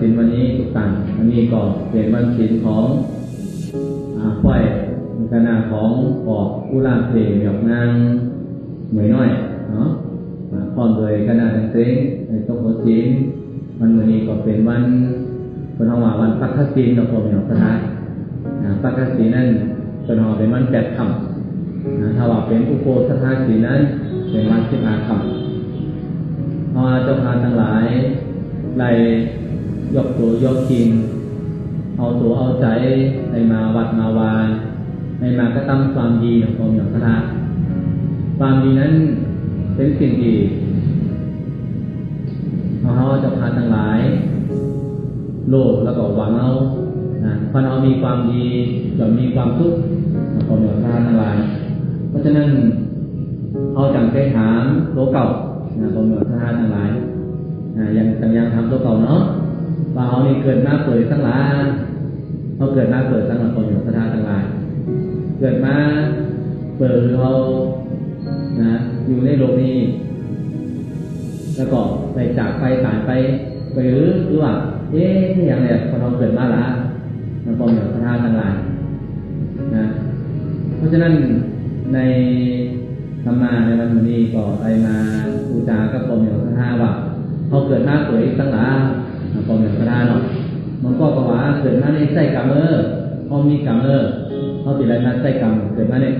วันศิลวันนี้ทุกต่างอันนี้ก็เป็นวันศิลของอาควายคณะของปอกอุลาเพลหยอกนางเหมยน้อยเนาะพร้อมโดยคณะดังเซ็งในตกโคศิลวันวันนี้ก็เป็นวันเป็นทว่าวันพักศีลกับความมีของสถาพักศีลนั่นเป็นหอเป็นวันแปดคำถ้าว่าเป็นอุโปสถาศีลนั้นเป็นวันสิบห้าคำพราะเจ้าพานทั้งหลายไล่ ยกตัวยกกินเอาตัวเอาใจในมาวัดมาวาในมากระทำความดีขององค์อย่างพระความดีนั้นเป็นสิ่งดีเพราะเขาจะพาทั้งหลาย โลภแล้วก็หวังเอานะพอเรามีความดีจะมีความทุกข์ของอย่างพระทั้งหลาย เพราะฉะนั้นเขาจังไปถามตัวเก่านะของอย่างพระทั้งหลายนะยังยังทำตัวเก่าเนาะ ว่าเขานี่เกิดมาเปิดทั้งหลายเขาเกิดมาเปิดทั้งหลายคนอยู่พระทั้งหลาย เกิดมาเปิดเขานะอยู่ในโลกนี้ แล้วก็ไปจากไปสายไป ไปหรือหรือว่าเอ๊ะที่อย่างเนี่ยพอเราเกิดมาละมันปองอย่างพระธาตุทั้งหลายนะเพราะฉะนั้นในธรรมาในวันนี้ก็ไปมาอุจากับปองอย่างพระธาตุว่าเขาเกิดมาสวยตั้งหลาระธาตุเนาะมันก็บอกว่าเกิดมาในไส้กรรมเออเขามีกรรมเออเขาติดอะไรมาไส้กรรมเกิดมาเนี่ย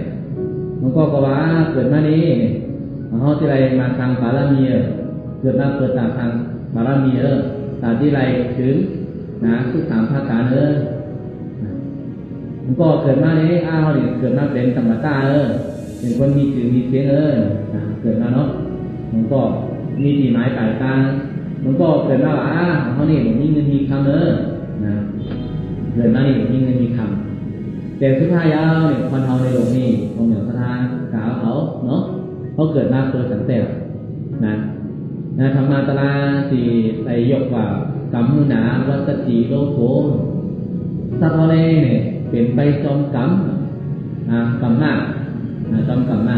มันก็บอกวาเกิดมานี้เขาติดอะไรมาทางบารมีเออเกิดมาเกิดจากทางบารมีเออตาที่ไรถึงนะทุกสามภาคการเออมันก็เกิดมานี้อ้าวเนี่ยเกิดมาเป็นธรรมตาเออเป็นคนมีชื่อมีเสียงเออเกิดมาเนาะมันก็มีที่หมายปลายทาง มันก็เกิดมาว่าอ้าเขานี่ผมมีเงินมีคำเออนะเกิดมานี่ผมมีเงินมีคำแต่สุดท้ายแล้วเนี่ยคนเราในโลกนี้ผมอย่างพระทานกาวเขาเนาะเขาเกิดมาเกิดสังเตตนะนะธรรมาตราสีไอยกว่ากรรมมุนาวัตติโลโกสัตว์อะไรเนี่ยเป็นไปจอมกรรมอ่ากรรมหน้าอ่าจอมกรรมหน้า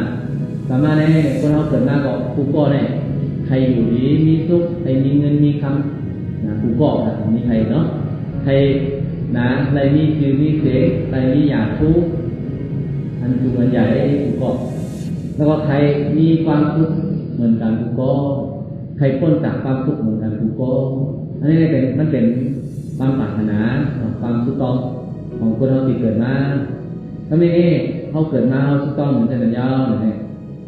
กรรมหน้าเนี่ยคนเราเกิดมาก็ผู้ก่อเนี่ย ใครอยู่ดีมีสุขใครมีเงินมีคำนะผู้ก่อนะมีใครเนาะใครนะใครมีชื่อมีเสียงใครมีอยากทุกอันจุงอันใหญ่ผู้ก่อแล้วก็ใครมีความทุกข์เหมือนกันผู้ก่อใครพ้นจากความทุกข์เหมือนกันผู้ก่ออันนี้เป็นมันเป็นความปรารถนาความสุขต้องของคนเราที่เกิดมาถ้าไม่นี่เขาเกิดมาเขาสุขต้องเหมือนกันยาวเนี่ย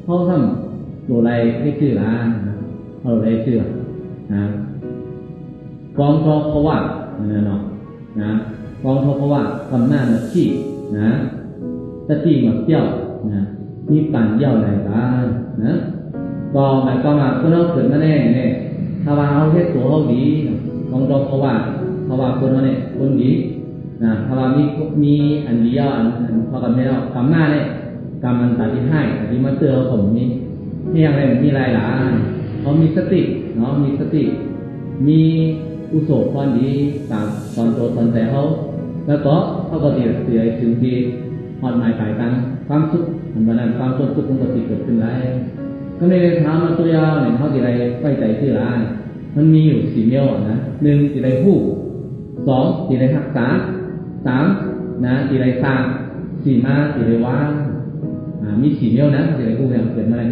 เขาทำตัวอะไรไม่ชื่อละ เขาอะไรชื่อนะกองทอเพราะว่านะเนาะนะกองทอเพราะว่าทำหน้ามาขี้นะตะที่มาเที่ยวนะมีปั่นเยี่ยวอะไรกันนะก็หมายความว่าคนเราเกิดมาแน่เนี่ยถ้าว่าเขาเทศตัวเขาดีกองทอเพราะว่าเพราะว่าคนเราเนี่ยคนดีนะถ้าว่ามีมีอันเดียวอันพอกันไม่เอากรรมหน้าเนี่ยกรรมมันตัดที่ให้ตัดที่มาเตือนผมนี้ที่ยังไงมีรายหลาย เขามีสติเนาะมีสติ มีอุโสพรดีตามตอนตัวตอนแต่เขาแล้วก็เขาก็เสียเสียถึงที่หอนหมายปลายตังความสุขมันนั้นความสุขมันก็ติเกิดขึ้นได้ก็ในถามมาตัวยาวเนี่ยเขาติไรไปใจชื่อร้านมันมีอยู่สี่เมียวนะหนึ่งติไรผู้สองติไรหักษาสามนะติไรสร้างสี่มาติไรว่างมีสี่เมียวนะติไรผู้เนี่ยเกิดมาอะไร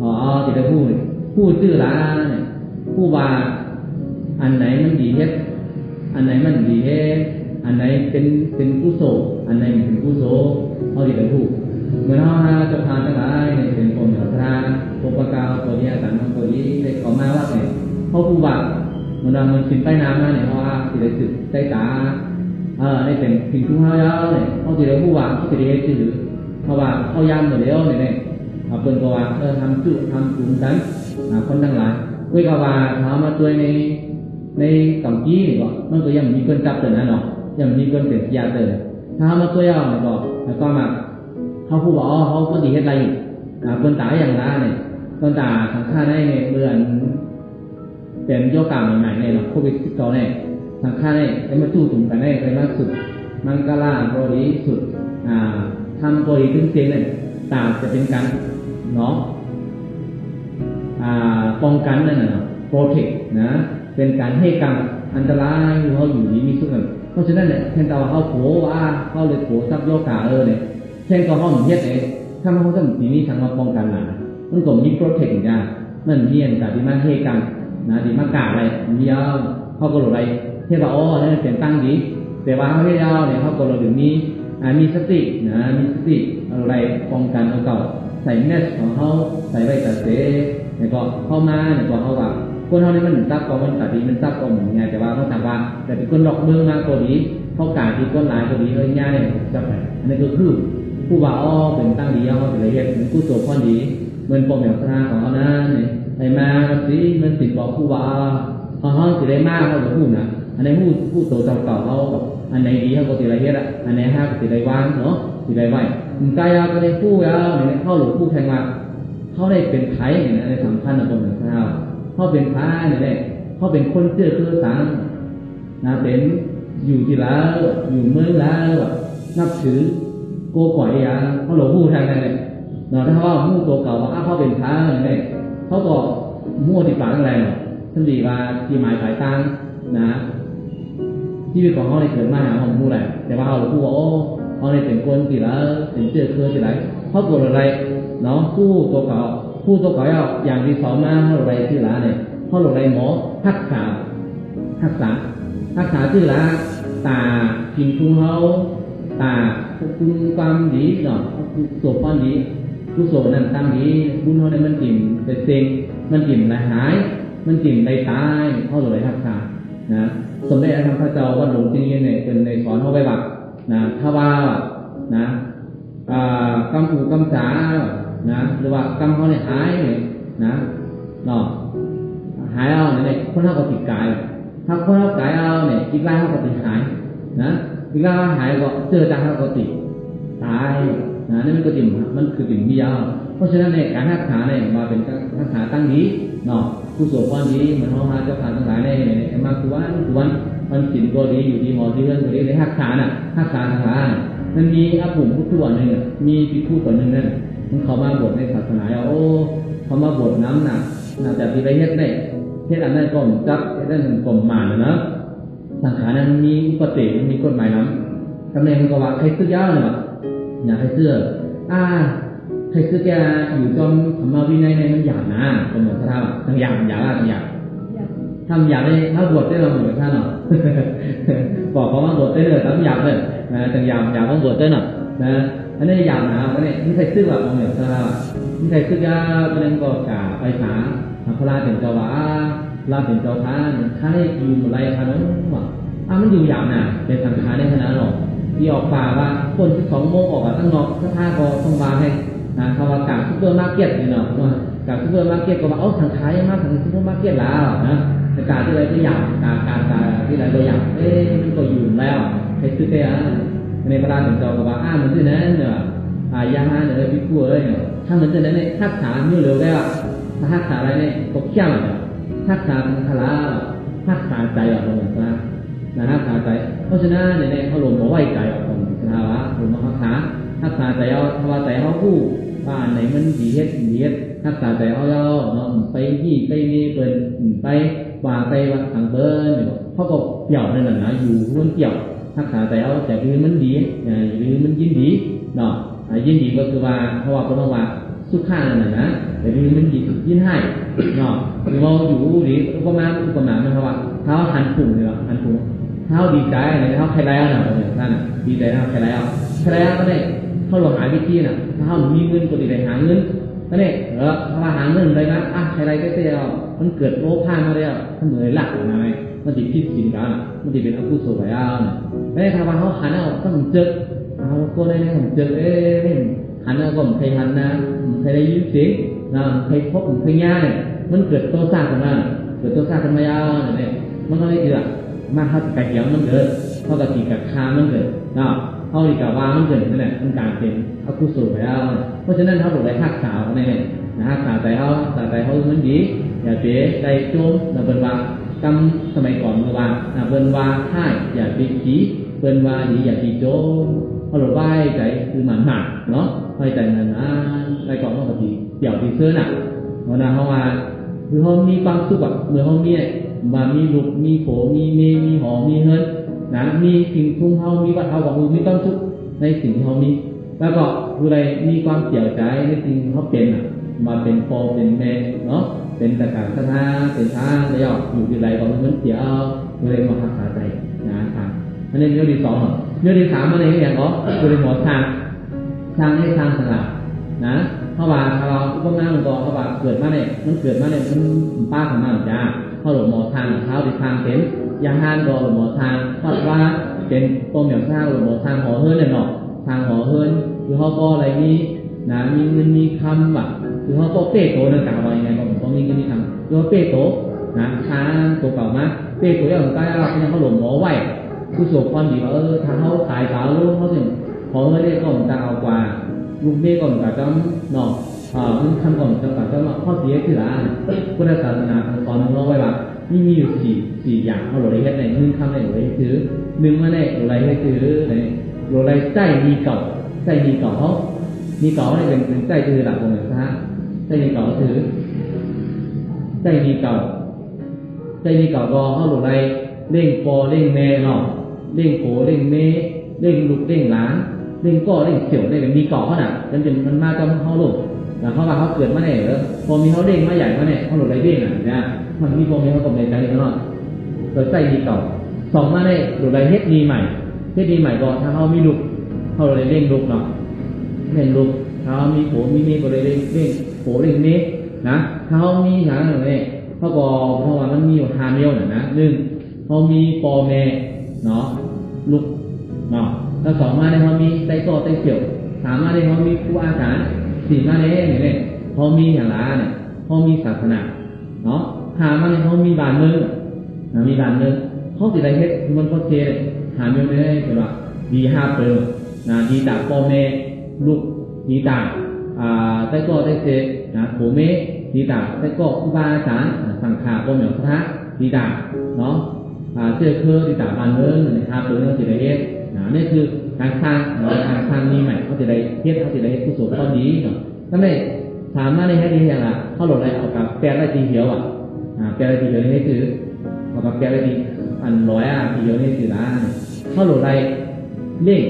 อ๋อติไรผู้เนี่ย ผู้ชื่อร้านเนี่ยผู้ว่าอันไหนมันดีเฮ็ดอันไหนมันดีเฮ็ดอันไหนเป็นเป็นผู้โสอันไหนเป็นผู้โสเขาติไรผู้เมื่อเราจะพาทั้งหลายเนี่ยเป็นคนเหนือพระปกกาวตัวนี้อาจารย์ตัวนี้ได้ขอมาว่าไงเพราผู้ว่ามันเรามันกินไปน้ำมาเนี่ยเพราะว่าสิได้สึกได้ตาเออได้เป็นพิงทุ่งเฮาเยาเนี่ยเขาสิได้ผู้ว่าเขาสิได้เฮ็ดชื่อเพราะว่าเขายามหมดแล้วเนี่ยเนี่ยเอาเป็นตัวว่าเออทำจุทำจุ่มกันคนทั้งหลายเว้ยก็ว่าถามมาตัวในในกำกี้นี่ก็มันก็ยังมีคนจับเตือนนะเนาะยังมีคนเป็นยาเตือนถ้ามาตัวยาเนี่ยก็แล้วก็มาเขาผู้ว่าอ๋อเขาก็ดีเฮ็ดอะไรอยู่คนตายอย่างนั้นเนี่ยตั้งแต่สังฆาได้เนี่ยเหมือนเป็นโยกาใหม่ๆเนี่ยเนาะโควิด19เนี่ยสังฆาได้ไอ้มาสู้ถุงกันได้ไอ้มาสุด มังกลาบริสุทธิ์อ่าทำบริสุทธิ์เสียงเนี่ยต่างจะเป็นการเนาะ ป้องกันนั่นน่ะโปรเทคนะ เป็นการให้กรรมอันตรายเขาอยู่ดีมีสุขกันเพราะฉะนั้นเนี่ยเช่นตาเขาโผว่าเขาเลยโผซับโยกาเออเนี่ยเช่นก็ห้องเฮ็ดเองถ้ามันเขาจะมีนี้ทางมาป้องกันหนามันก็มีโปรเทคอย่างมันเฮียนกับที่มาให้กรรมนะที่มากาอะไรมีเอาเขาก็หลุดอะไรเทว่าอ๋อนี่นเป็นตั้งดีแต่ว่าเขาไม่ยาวเนี่ยเขาก็เราถึงมีอ่ามีสตินะมีสติอะไรป้องกันเอาเก่า ใส่แมสของเขาใส่ไว้แต่เสแล้วก็เข้ามาเนี่ยก็เขาว่าคนเขานี่มันซับก็มันตัดดีมันซับก็เหมือนไงแต่ว่าเขาถามว่า แต่เป็นคนหลอกเมืองมาตัวนี้เขากาที่ก้นลายตัวนี้เอ้ยง่ายเนี่ยจะไปอันนี้ก็คือผู้ว่าอ้อเป็นตั้งดีเขาเป็นละเอียดเป็นผู้โสพอนดีเหมือนปมแบบพระของเขานะเนี่ยไอ้มาสิมันติดบอกผู้ว่าเขาเขาสิได้มากเขาจะพูดนะอันไหนผู้ผู้โตเก่าเก่าเขาอันไหนดีเขาก็ติไรเฮ็ดอะอันไหนห้าก็ติไรวางเนาะติไรไหว มันกายาก็ได้ผู้ยาวเนี่ยเข้าหลงผู้แทงมาเขาได้เป็นไผ่เนี่ยในสำคัญนะคนหนึ่งเขาเขาเป็นพระเนี่ยเขาเป็นคนเชื่อคือสางนะเป็นอยู่ที่แล้วอยู่เมืองแล้วนับถือโกก่อยอะเขาหลวงผู้แทงนั่นแหละเนาะถ้าว่าผู้โตเก่าว่าเขาเป็นพระเนี่ยเขาก็มั่วติดปากอะไรเนาะท่านดีว่าที่หมายสายตางนะชีวิตของเขาในเกิดมาหาของผู้ใดแต่ว่าเขาพูดว่าโอ้ เป็นคนที่ละเป็นเจือเครือที่ไรเขาเกิดอะไรเนาะผู้ตัวเก่าผู้ตัวเก่าอย่างที่สองมาเขาอะไรที่ละเนี่ยเขาอะไรหมอทักษาทักษาทักษาที่ละตาพิงคุงเขาตาคุงความดีเนาะคือโสพอนดีผู้โสนั่นตั้งดีบุญเขาในมันกิ่มเป็นเซ็งมันกิ่มละหาย มันกิ่มในตายเขาเลยทักษานะสมเด็จพระพระเจ้าวัดหลวงจริงๆเนี่ยเป็นในสอนเขาไว้ว่า นะถ้าว่านะกำผูกำจานะหรือว่ากำเขาเนี่ยหายเนี่ยนะเนาะหายเอาเนี่ยคนเขาก็ติดกายถ้าคนเขากายเอาเนี่ยอีกล่างเขาก็ติดหาย นะอีกล่างหายก็เจอจากเขาก็ติดตายนะนี่มันก็ติ่มมันคือติ่มมียาวเพราะฉะนั้นเนี่ยการทักษาเนี่ยมาเป็นทักษาตั้งนี้เนาะผู้สวดพรดีเหมือนเขาหาเจ้าขาทั้งหลายในมาคือวันคือวัน มันสินก็ดีอยู่ดีหมอที่เรื่องก็ดีในทักษาน่ะทักษาทั้งหลามันมีอาปุ่มผู้ตัวหนึ่งมีพิคูตัวหนึ่งนั่นมันเขามาบทในศาสนาโอ้เขามาบทน้ำหนักหน่าจะที่ไปเฮ็ดได้เฮ็ดอันนั้นก็จับเฮ็ดอันนั้นก็หมานนะสังขารนั้นมีอุปติมันมีกฎหมายน้ำทำไมมันก็ว่าใครซื้อยาวเนี่ยอยากให้เสื้ออ่าใครซื้อแกอยู่จอมธรรมวินัยในมันหยาบนะเป็นเหมือนท่านทั้าทั้งหยาบทำหยาบได้ถ้าบวชได้เราเหมือนท่านหรอบอกเขาว่าบวชได้เลยทั้งหยาบเละทั้งหยาบหยาง บวชได้หน่อยนะอันนี้หยาบนะอันนี้ไม่ใครซื้อแบบเหมือนท่านไม่ใครซื้อยาเป็นก็กาไปหาพระราเป็นเจ้าว่าลาเป็นเจ้าท่านท่านให้อยู่อะไรท่านนั้นว่าอ่ามันอยู่หยาบนะเป็นสังขารในขณะหรอกที่ออกป่าว่าคนที่สองโมงออกมาตั้งนอกถ้าท่าก็ต้องวางให้นะคำว่ากาซุปเปอร์มาร์เก็ตเนี่ยเนาะว่ากาซุปเปอร์มาร์เก็ตก็ว่าเอ้าทางขายมากทางซุปเปอร์มาร์เก็ตแล้วนะแต่ การที่อะไรก็อยากการการการที่อะไรก็อยากเอ๊ะมันก็อยู่แล้วใครซื้อไปอะในเวลาถึงจอก็ว่าอ้ามันซื้อนั้นเนี่ยอ่ายาฮาเนี่ยพี่กู้เอ้ยเนี่ยถ้าเหมือนจะนั้นเนี่ยทักษะมีเร็วได้วทักษะอะไรเนี่ยก็เขี้ยวเนี่ยทักษะทางคลาทักษะใจอะเราเหมือนกันนะทักษะใจ เพราะฉะนั้นในเขาหลวงบอกไว้ใจออกของสภาวะหลวงมาทักษะทักษะใจเอาทว่าใจเขาผู้ว่าไหนมันดีเฮ็ดดีเฮ็ดทักษะใจเอาเนาะไปที่ไปนี่เปิดไป ว่าไปว่าทางเบิ้ลเขาก็เปี่ยวนั่นน่ะนะอยู่ร่วมเปี่ยวทักษะใจเอาแต่คือมันดีหรือมันยินดีเนาะยินดีก็คือว่าเพราะว่าคนว่าสุขานั่นน่ะนะแต่คือมันยินยินให้เนาะหรือว่าอยู่หรืออุปมาอุปมามันเพราะว่าเท้าหันปุ่มเลยหันปุ่มเท้าดีใจอะไรเท้าใครแล้วเนาะนั่นน่ะดีใจเท้าใครแล้วใครแล้วก็ได้เขาหลงหาวิธีน่ะถ้ามีเงินก็ดีได้หาเงินก็เนี่ยเออถ้าว่าหาเงินได้นะอะใครไรก็เสียมันเกิดโรคผ่ามาแล้วมันเหนื่อยหลักนะไงมันติดพิษสินกันมันติดเป็นอกุศลไปอะแล้วถ้าว่าเขาหันเอาต้องเจอเอาคนในนี้ผมเจอเอ๊ะหันเอาก็ผมเคยหันนะผมเคยได้ยินเสียงนะเคยพบผมเคยง่ายมันเกิดโตซ่าขึ้นมาเกิดโตซ่าขึ้นมาอะเนี่ยมันก็เลยเดือดมาเข้าไก่เหี่ยวมันเกิดเข้ากับตีกับคามันเกิดนาะเขาอีกกับว่ามันเกิดนั่นแหละมันการเป็นอกุศลไปแล้วเพราะฉะนั้นเขาถูกได้ทักษาในเนี่ยนะทักษาใจเขาทักษาใจเขามันดี อย่าเป๋ได้โจมนะเป็นว่ากำสมัยก่อนเมื่อว่านะเป็นว่าท่ายอย่าปีผีเป็นว่าดีอย่าปีโจมเขาหลบไหวใจคือหมันหนักเนาะไหวใจนั้นอ่าได้ก่อนเขาปฏิเดี่ยวที่เสื้อนักเพราะนั้นเขาว่าคือเขามีความสุขแบบเมื่อเขามีมามีลูกมีโผมีเมมีหอมีเฮิร์นะมีสิ่งทุ่งเฮามีวัดเฮาของมือมีความสุขในสิ่งที่เขามี แล้วก็ผู้ใดมีความเสียใจในสิ่งเขาเป็นอะมาเป็นโฟเป็นแม่เนาะ เป็นตะการสถาเป็นทางระยะอยู่ที่ไรก็เหมันเสียเอาเลยมาหักษาใจนะครับอันนี้เรื่องที่สองเรื่องที่สามมันเองอย่างก็คือในหัวทางทางให้ทางสลับนะเพราะว่าถ้าเราพวกนั้นมันก็เพราะว่าเกิดมาเนี่ยมันเกิดมาเนี่ยมันป้าของมันจ้าเขาหลบหมอทางเท้าที่ทางเป็นยาห้านก็หลบหมอทางเพราะว่าเป็นต้มหมียวข้าวหลบหมอทางหอเฮิร์นเนี่ยเนาะทางหอเฮิร์นคือเขาก็อะไรนี้นะมีเงินมีคำแบบคือเขาก็เป้โตนั่นกล่าวว่ายังไง ก็ผมก็มีเงินมีคำคือเขาเป้โตนะช้างตัวเก่ามาเปโตย่างใกล้เราเป็นเขาหลบหมอไหวผู้สูงความดีว่าเออทางเขาขายสาวลูกเขาถึงพอเมื่อได้ก็ผมจะเอากว่าลูกเม่ก่อนกับจ้ำเนาะอ่ามันทำก่อนจะกับจ้ำข้อเสียคืออะไรพุทธศาสนาสอนเราไว้ว่านี่มีอยู่สี่สี่อย่างเขาหลบไรเฮ็ดในหนึ่งคำในหลบไรถือหนึ่งมาในหลบไรให้ถือในหลบไรใจมีเก่าใจมีเก่าเขามีเก่าเนี่ยเป็นเป็นใจคือหลักของเหมือนซะใจมีเก่าถือ ใจมีเก่าใจมีเก่าก็เขาหลบไรเร่งปอเร่งแม่เนาะเร่งโผเร่งเมเร่งลูกเร่งหลานเร่งก็เร่งเสี่ยวเร่งมีเก่าเขาน่ะจนจนมันมาจำเขาหลบนะเขาว่าเขาเกิดมาเนี่ยแล้วพอมีเขาเร่งมาใหญ่มาเนี่ยเขาหลบไรเร่งอะนะมันมีพอมีเขาตกในใจเขาเนาะเกิดใจมีเก่าสองมาเนี่หลบไรเฮ็ดดีใหม่เฮ็ดดีใหม่ก็ถ้าเขามีลูกเขาเลยเร่งลูกเนาะเร่งลูกถ้ามีโผมีเมก็เลยเร่งเร่งโผเร่งเม นะถ้าเขามีอย่างนั้นเนี่ยเขาก็เพราะว่ามันมีอยู่ฮาเมลน่ะนะหนึ่งเขามีปอแม่เนาะลูกเนาะแล้วสองมาเนี่ยเขามีไตโตไตเกี่ยวสามมาเนี่ยเขามีครูอาจารย์สี่มาเนี่ยเนี่ยเขามีอย่างไรเนี่ยเขามีศาสนาเนาะหามาเนี่ยเขามีบานมืองนะมีบานมืองเขาสิได้เฮ็ดมันก็เทหาเมลได้เป็นว่าดีห้าเปิงนะดีตาปอแม่ลูกดีตาอ่าไตโตไตเสนะโผเม ดีตาไตโตครูบาอาจารสังขาปอเหมียวพระดีตาเนาะอ่าเสื้อเครื่องที่ต่างบ้านเมืองนะครับหรือเราจะได้เฮ็ดนะนี่คือการสร้างการสร้างนี้ใหม่เขาจะได้เฮ็ดเขาจะได้เฮ็ดกุศลข้อดีเนาะนั่นเองถามมาในแค่นี้อย่างละเขาหลดอะไรเอากับแปลอะไรทีเหียวอะอ่าแปลอะไรทีเหียวนี่คือเอากับแปลอะไรทีอันร้อยอะทีเหียวนี่คือร้านเขาหลดอะไรเล่ง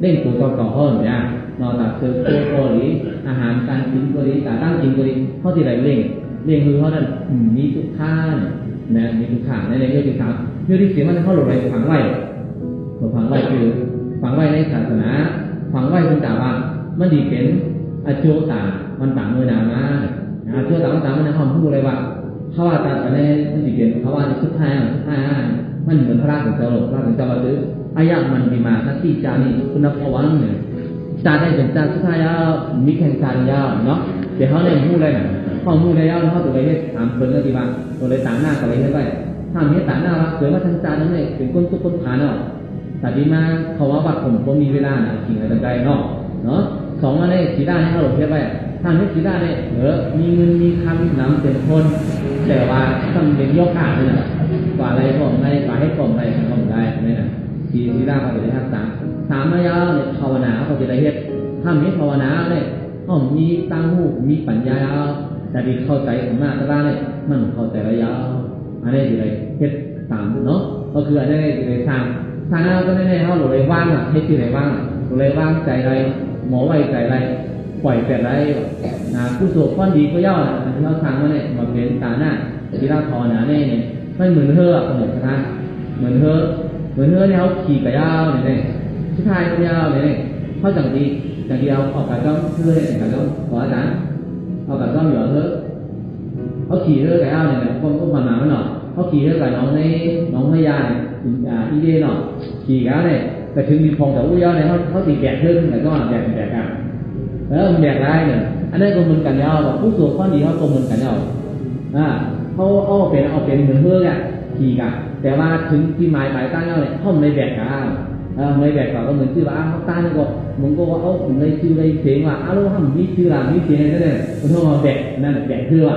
เล่งตัวเก่าๆเขาเนี่ย นอนหลับเสื้อเครื่องก็หรือาหารการกินก็หรือกาตั้งกินก็หรือเขาจะได้เล่งเล่งคือเขาดันมีทุกท่านนะมีทุกข้างในในเรื่องที่สามเรื่องที่สี่มันเข้าหลบในฝังไว้ฝังไว้คือฝังไว้ในศาสนาฝังไว้คุณตาว่ามันดีเป็นอโจตามันต่างมือนามาอโจตามันต่างมันในความพูดเลยว่าเขาว่าตาแต่ในมันดีเป็นเขาว่าในสุดท้ายสุดท้ายมันเหมือนพระราชของเจ้าหลวงพระราชของเจ้าว่าซื้ออายะมันดีมาทัศน์จานี่คุณภาวะเนี่ยจาได้เนี่ย วเขาเนี่ยพูดอะไรเนี่ยข้อมูลในยาวเขาตัวเนี่ยถามเพิ่นก็ดีว่าตัวเลยต่างหน้าตัวอะไรให้ไปถ้ามีต่างหน้าว่าเกิดว่าทางจานนั้นเนี่ยเป็นคนทุกคนผานเนาะแต่ดีมาเขาว่าบัดผมก็มีเวลาเนี่ยจริงอะไรต่างๆเนาะเนาะสองอันนี้สีด้านให้เขาหลบเทียบไปถ้าไม่สีด้านเนี่ยเออมีเงินมีคำนำเป็นคนแต่ว่าต้องเป็นยกขาดเลยนะกว่าอะไรผมได้กว่าให้ผมได้ผมได้ไม่นะ สีสีด้านเขาจะได้ทักษะสามระยะเนี่ยภาวนาเขาจะได้เฮ็ดถ้ามีภาวนาเนี่ยเขามีตั้งหูมีปัญญาแต่ดีเข้าใจของมาตราเนี่ยมันเข้าใจระยะอันนี้อยู่ในเฮ็ดสามเนาะก็คืออันนี้อยู่ในสามทางเราก็แน่ๆเขาหลุดเลยว่างอะเฮ็ดที่ไหนว่างหลุดเลยว่างใจไรหมอไว้ใจไรปล่อยแต่ไรนะผู้สูบข้อนดีก็ย่อนะที่เขาทางมาเนี่ยมาเป็นตาหน้าที่เราทอนะเนี่ยไม่เหมือนเธอเหมือนกันเหมือนเธอเหมือนเธอ เหมือนเธอเนี่ยเขาขี่กับยาวเนี่ยผู้ชายก็ยาวเนี่ยเขาจังดีจังดีเอาออกกับเจ้าเพื่อให้กับเจ้าขออาจารย์เอากับเจ้าอยู่เถอะเขาขี่เรือกับเจ้าเนี่ยคนก็มาหนามันหน่อยเขาขี่เรือกับน้องในน้องพยาเนี่ยอ่าอีเดนหน่อยขี่กับเนี่ยแต่ถึงมีพงแต่อุ้ยาวเนี่ยเขาเขาตีแบกขึ้นแต่ก็แบกแบกกันแล้วมันแบกได้เนี่ยอันนั้นก็เหมือนกันยาวผู้สูงข้อดีเขาก็เหมือนกันยาวอ่าเขาเอาเป็นเอาเป็นเหมือนเพื่อนอะขี่กัน แต่ว่าถึงที่หมายปลายตั้งเนี่ยเขาไม่แบกกาเออไม่แบกเกาก็เหมือนชื่อว่าเขาตั้งก็มึงก็ว่าเอาในชื่อในเสียงว่าอารมณ์วทำมีชื่อละมีเสียงนั่นเองะมันต้องมาแบกนั่นแบกคือว่า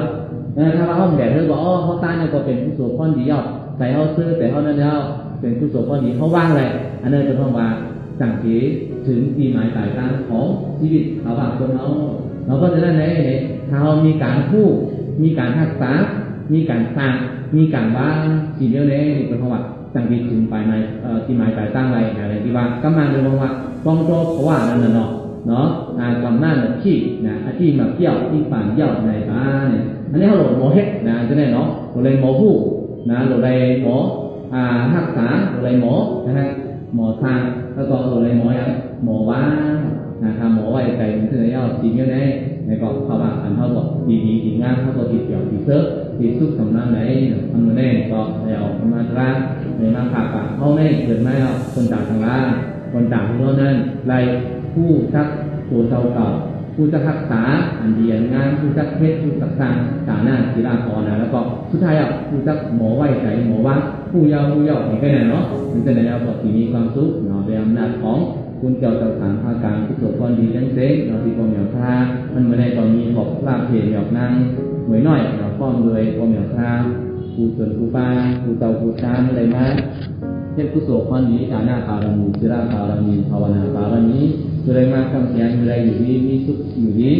ถ้าว่าเขาแบกเรื่องว่อ๋อเขาตั้งเนี่ยก็เป็นผู้สูงข้อดียอดใส่เขาซื้อแต่เขานั่นเนี่ยเป็นผู้สูงข้อดีเขาว่างเลยอันนี้นจะต้องว่าสังเกตถึงที่หมายปลายตั้งของชีวิตเขาบางคนเขาเราก็จะได้ในเขามีการพูดมีการทักษะ มีการสร้างมีการว่าสิ่งเดียวนี้เป็นเพราะว่าสังเกตถึงปลายไม้ที่หมายปลายตั้งอะไรอะไรที่ว่ากำลังเป็นเพราะว่าต้องโตเพราะว่านั่นน่ะเนาะเนาะอ่ากำนันที่นะอาที่มาเกี่ยวที่ฝันเกี่ยวในบ้านเนี่ยอันนี้เขาหลหมเฮ็ดนะจะได้เนาะหลเลยหมอผู้นะหลเลยหมออ่ารักษาหลเลยหมอนะฮะหมอทางแล้วก็หลเลยหมออย่างหมอว่านะครับหมอไว้ใจมันคือ要จริงอยู่ในในก็เขาว่าอันเท่ากับดีดีดีงามเท่ากับดีเกี่ยวดีเซิร์ฟ ดีสุขสำนักไหนทำมาได้ก็แล้วมาตราในมาผ่าปากเขาในเกิดไม่เอาคนต่างทางล่างคนต่างที่โน่นนั่นไล่ผู้ชักตัวเก่าเก่าผู้จะรักษาอันเดียนงานผู้จะเพชรผู้จักสร้างฐาหนะกีฬาพรนะแล้วก็สุดท้ายอะผู้จะหมอไหวใจหมอว่าผู้ยาวผู้ยาว์เห็นกันเนาะมันจะได้เอาบอกที่มีความสุขเนาะเป็นอำนาจของ คุณเกี่ยวกับสามภาการที่ตรวจคนดีจังเซ็กเราที่กองเหนียวท่ามันไม่ได้ตอนมีหอกลาบเพลหยอกนางเหวยน้อยเราป้อมเลยกองเหนียวท่ากูส่วนกูป้ากูเตาผู้ช้างอะไรมาเช่นกุศลความดีฐานะปารมีจิราปารมีภาวนาปารมีจุเลมาคำเสียงอยู่ไรอยู่นี้มีสุขอยู่นี้